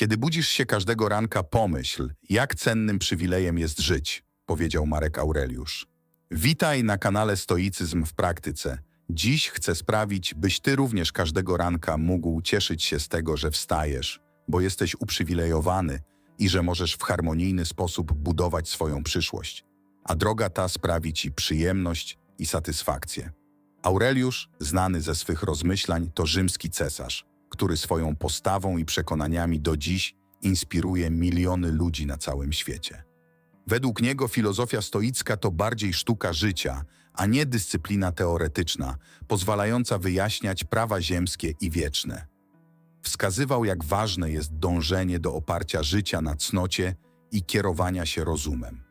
Kiedy budzisz się każdego ranka, pomyśl, jak cennym przywilejem jest żyć, powiedział Marek Aureliusz. Witaj na kanale Stoicyzm w praktyce. Dziś chcę sprawić, byś ty również każdego ranka mógł cieszyć się z tego, że wstajesz, bo jesteś uprzywilejowany i że możesz w harmonijny sposób budować swoją przyszłość. A droga ta sprawi ci przyjemność i satysfakcję. Aureliusz, znany ze swych rozmyślań, to rzymski cesarz, który swoją postawą i przekonaniami do dziś inspiruje miliony ludzi na całym świecie. Według niego filozofia stoicka to bardziej sztuka życia, a nie dyscyplina teoretyczna, pozwalająca wyjaśniać prawa ziemskie i wieczne. Wskazywał, jak ważne jest dążenie do oparcia życia na cnocie i kierowania się rozumem.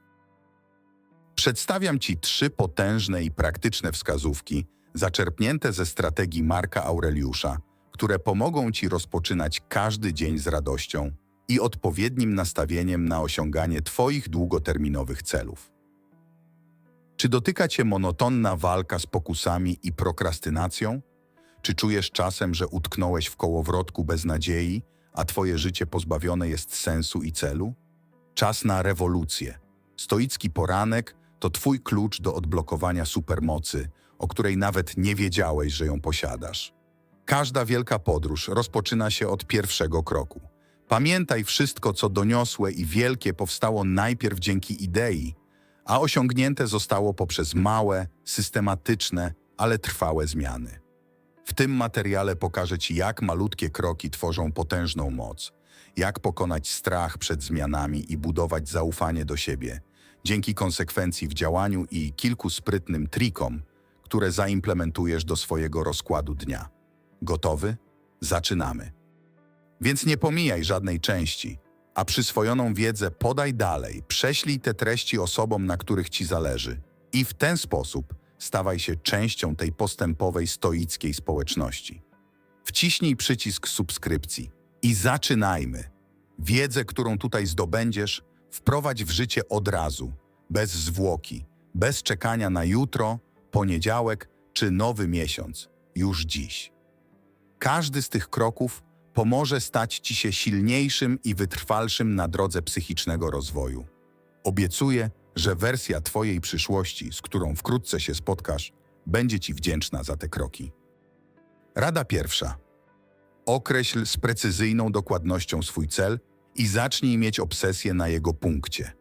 Przedstawiam Ci trzy potężne i praktyczne wskazówki, zaczerpnięte ze strategii Marka Aureliusza, które pomogą Ci rozpoczynać każdy dzień z radością i odpowiednim nastawieniem na osiąganie Twoich długoterminowych celów. Czy dotyka Cię monotonna walka z pokusami i prokrastynacją? Czy czujesz czasem, że utknąłeś w kołowrotku bez nadziei, a Twoje życie pozbawione jest sensu i celu? Czas na rewolucję. Stoicki poranek to Twój klucz do odblokowania supermocy, o której nawet nie wiedziałeś, że ją posiadasz. Każda wielka podróż rozpoczyna się od pierwszego kroku. Pamiętaj, wszystko, co doniosłe i wielkie, powstało najpierw dzięki idei, a osiągnięte zostało poprzez małe, systematyczne, ale trwałe zmiany. W tym materiale pokażę Ci, jak malutkie kroki tworzą potężną moc, jak pokonać strach przed zmianami i budować zaufanie do siebie, dzięki konsekwencji w działaniu i kilku sprytnym trikom, które zaimplementujesz do swojego rozkładu dnia. Gotowy? Zaczynamy. Więc nie pomijaj żadnej części, a przyswojoną wiedzę podaj dalej, prześlij te treści osobom, na których Ci zależy i w ten sposób stawaj się częścią tej postępowej stoickiej społeczności. Wciśnij przycisk subskrypcji i zaczynajmy. Wiedzę, którą tutaj zdobędziesz, wprowadź w życie od razu, bez zwłoki, bez czekania na jutro, poniedziałek czy nowy miesiąc, już dziś. Każdy z tych kroków pomoże stać Ci się silniejszym i wytrwalszym na drodze psychicznego rozwoju. Obiecuję, że wersja Twojej przyszłości, z którą wkrótce się spotkasz, będzie Ci wdzięczna za te kroki. Rada pierwsza. Określ z precyzyjną dokładnością swój cel i zacznij mieć obsesję na jego punkcie.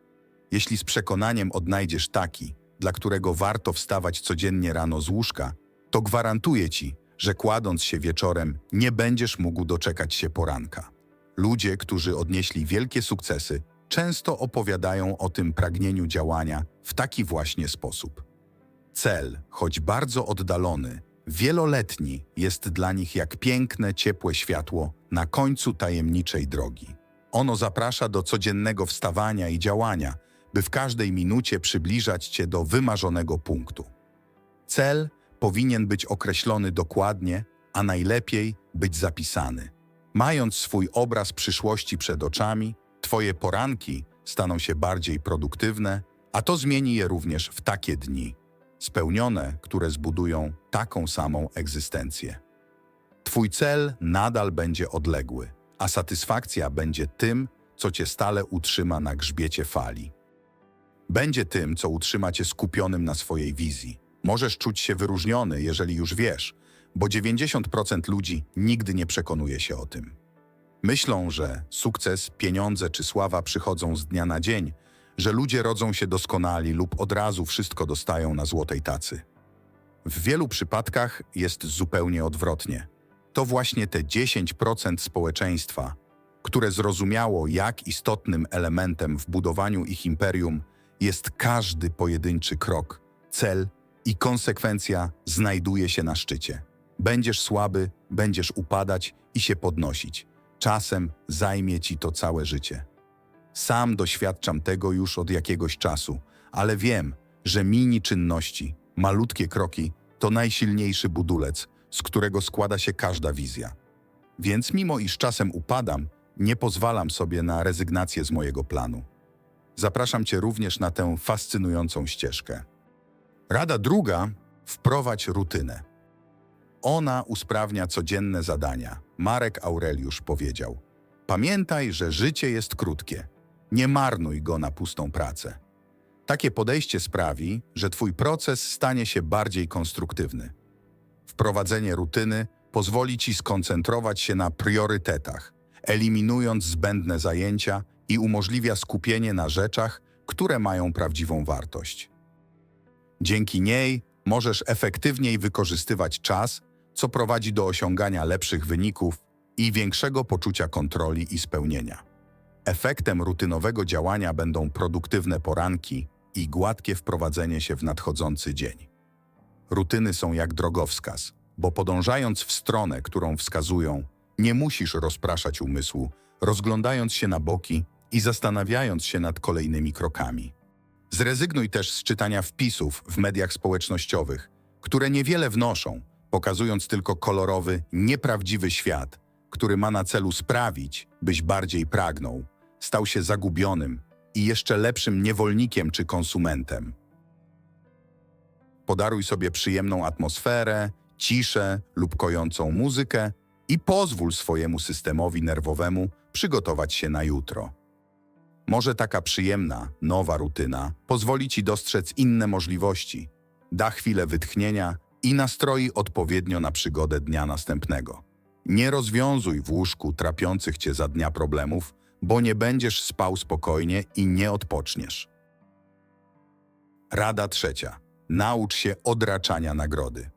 Jeśli z przekonaniem odnajdziesz taki, dla którego warto wstawać codziennie rano z łóżka, to gwarantuję Ci, że kładąc się wieczorem nie będziesz mógł doczekać się poranka. Ludzie, którzy odnieśli wielkie sukcesy, często opowiadają o tym pragnieniu działania w taki właśnie sposób. Cel, choć bardzo oddalony, wieloletni, jest dla nich jak piękne, ciepłe światło na końcu tajemniczej drogi. Ono zaprasza do codziennego wstawania i działania, by w każdej minucie przybliżać Cię do wymarzonego punktu. Cel powinien być określony dokładnie, a najlepiej być zapisany. Mając swój obraz przyszłości przed oczami, Twoje poranki staną się bardziej produktywne, a to zmieni je również w takie dni, spełnione, które zbudują taką samą egzystencję. Twój cel nadal będzie odległy, a satysfakcja będzie tym, co Cię stale utrzyma na grzbiecie fali. Będzie tym, co utrzyma Cię skupionym na swojej wizji. Możesz czuć się wyróżniony, jeżeli już wiesz, bo 90% ludzi nigdy nie przekonuje się o tym. Myślą, że sukces, pieniądze czy sława przychodzą z dnia na dzień, że ludzie rodzą się doskonali lub od razu wszystko dostają na złotej tacy. W wielu przypadkach jest zupełnie odwrotnie. To właśnie te 10% społeczeństwa, które zrozumiało, jak istotnym elementem w budowaniu ich imperium jest każdy pojedynczy krok, cel i konsekwencja znajduje się na szczycie. Będziesz słaby, będziesz upadać i się podnosić. Czasem zajmie ci to całe życie. Sam doświadczam tego już od jakiegoś czasu, ale wiem, że mini czynności, malutkie kroki to najsilniejszy budulec, z którego składa się każda wizja. Więc mimo iż czasem upadam, nie pozwalam sobie na rezygnację z mojego planu. Zapraszam Cię również na tę fascynującą ścieżkę. Rada druga: wprowadź rutynę. Ona usprawnia codzienne zadania. Marek Aureliusz powiedział: Pamiętaj, że życie jest krótkie. Nie marnuj go na pustą pracę. Takie podejście sprawi, że Twój proces stanie się bardziej konstruktywny. Wprowadzenie rutyny pozwoli Ci skoncentrować się na priorytetach, eliminując zbędne zajęcia i umożliwia skupienie na rzeczach, które mają prawdziwą wartość. Dzięki niej możesz efektywniej wykorzystywać czas, co prowadzi do osiągania lepszych wyników i większego poczucia kontroli i spełnienia. Efektem rutynowego działania będą produktywne poranki i gładkie wprowadzenie się w nadchodzący dzień. Rutyny są jak drogowskaz, bo podążając w stronę, którą wskazują, nie musisz rozpraszać umysłu, rozglądając się na boki i zastanawiając się nad kolejnymi krokami. Zrezygnuj też z czytania wpisów w mediach społecznościowych, które niewiele wnoszą, pokazując tylko kolorowy, nieprawdziwy świat, który ma na celu sprawić, byś bardziej pragnął, stał się zagubionym i jeszcze lepszym niewolnikiem czy konsumentem. Podaruj sobie przyjemną atmosferę, ciszę lub kojącą muzykę i pozwól swojemu systemowi nerwowemu przygotować się na jutro. Może taka przyjemna, nowa rutyna pozwoli Ci dostrzec inne możliwości, da chwilę wytchnienia i nastroi odpowiednio na przygodę dnia następnego. Nie rozwiązuj w łóżku trapiących Cię za dnia problemów, bo nie będziesz spał spokojnie i nie odpoczniesz. Rada trzecia. Naucz się odraczania nagrody.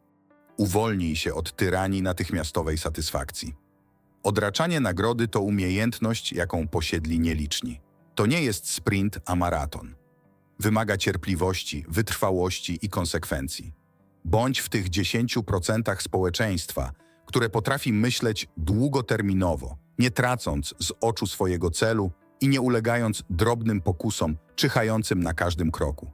Uwolnij się od tyranii natychmiastowej satysfakcji. Odraczanie nagrody to umiejętność, jaką posiedli nieliczni. To nie jest sprint, a maraton. Wymaga cierpliwości, wytrwałości i konsekwencji. Bądź w tych 10% społeczeństwa, które potrafi myśleć długoterminowo, nie tracąc z oczu swojego celu i nie ulegając drobnym pokusom czyhającym na każdym kroku.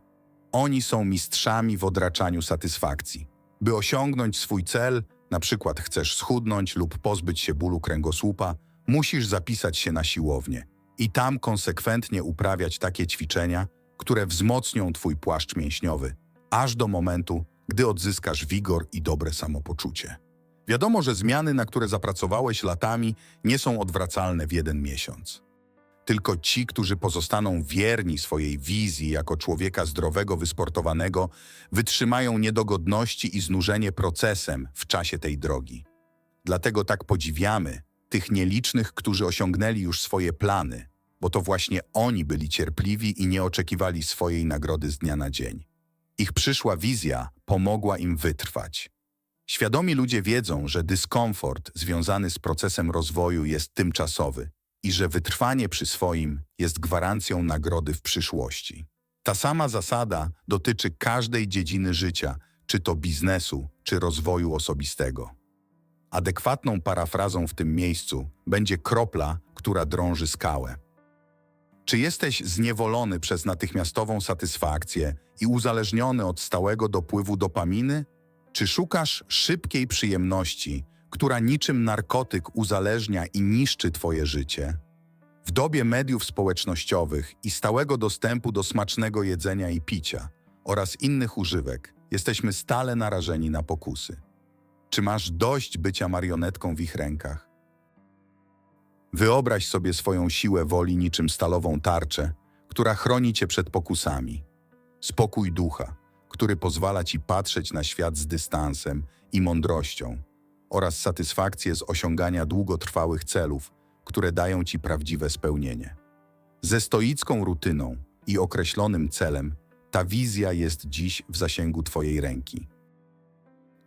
Oni są mistrzami w odraczaniu satysfakcji. By osiągnąć swój cel, na przykład chcesz schudnąć lub pozbyć się bólu kręgosłupa, musisz zapisać się na siłownię i tam konsekwentnie uprawiać takie ćwiczenia, które wzmocnią Twój płaszcz mięśniowy, aż do momentu, gdy odzyskasz wigor i dobre samopoczucie. Wiadomo, że zmiany, na które zapracowałeś latami, nie są odwracalne w jeden miesiąc. Tylko ci, którzy pozostaną wierni swojej wizji jako człowieka zdrowego, wysportowanego, wytrzymają niedogodności i znużenie procesem w czasie tej drogi. Dlatego tak podziwiamy tych nielicznych, którzy osiągnęli już swoje plany, bo to właśnie oni byli cierpliwi i nie oczekiwali swojej nagrody z dnia na dzień. Ich przyszła wizja pomogła im wytrwać. Świadomi ludzie wiedzą, że dyskomfort związany z procesem rozwoju jest tymczasowy i że wytrwanie przy swoim jest gwarancją nagrody w przyszłości. Ta sama zasada dotyczy każdej dziedziny życia, czy to biznesu, czy rozwoju osobistego. Adekwatną parafrazą w tym miejscu będzie kropla, która drąży skałę. Czy jesteś zniewolony przez natychmiastową satysfakcję i uzależniony od stałego dopływu dopaminy? Czy szukasz szybkiej przyjemności, która niczym narkotyk uzależnia i niszczy Twoje życie? W dobie mediów społecznościowych i stałego dostępu do smacznego jedzenia i picia oraz innych używek jesteśmy stale narażeni na pokusy. Czy masz dość bycia marionetką w ich rękach? Wyobraź sobie swoją siłę woli niczym stalową tarczę, która chroni cię przed pokusami. Spokój ducha, który pozwala ci patrzeć na świat z dystansem i mądrością oraz satysfakcję z osiągania długotrwałych celów, które dają ci prawdziwe spełnienie. Ze stoicką rutyną i określonym celem ta wizja jest dziś w zasięgu twojej ręki.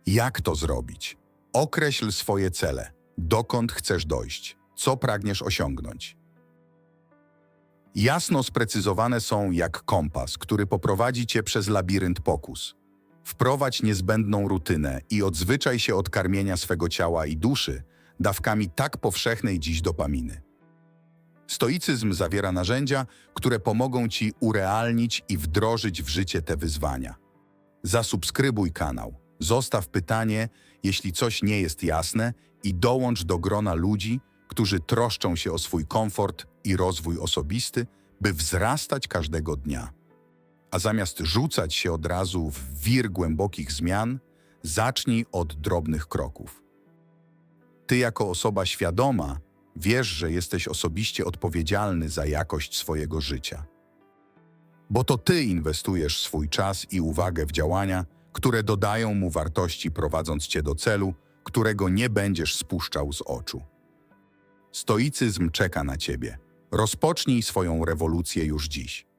Jak to zrobić? Określ swoje cele. Dokąd chcesz dojść? Co pragniesz osiągnąć? Jasno sprecyzowane są jak kompas, który poprowadzi cię przez labirynt pokus. Wprowadź niezbędną rutynę i odzwyczaj się od karmienia swego ciała i duszy dawkami tak powszechnej dziś dopaminy. Stoicyzm zawiera narzędzia, które pomogą ci urealnić i wdrożyć w życie te wyzwania. Zasubskrybuj kanał, zostaw pytanie, jeśli coś nie jest jasne i dołącz do grona ludzi, którzy troszczą się o swój komfort i rozwój osobisty, by wzrastać każdego dnia. A zamiast rzucać się od razu w wir głębokich zmian, zacznij od drobnych kroków. Ty jako osoba świadoma Wiesz, że jesteś osobiście odpowiedzialny za jakość swojego życia. Bo to ty inwestujesz swój czas i uwagę w działania, które dodają mu wartości, prowadząc cię do celu, którego nie będziesz spuszczał z oczu. Stoicyzm czeka na ciebie. Rozpocznij swoją rewolucję już dziś.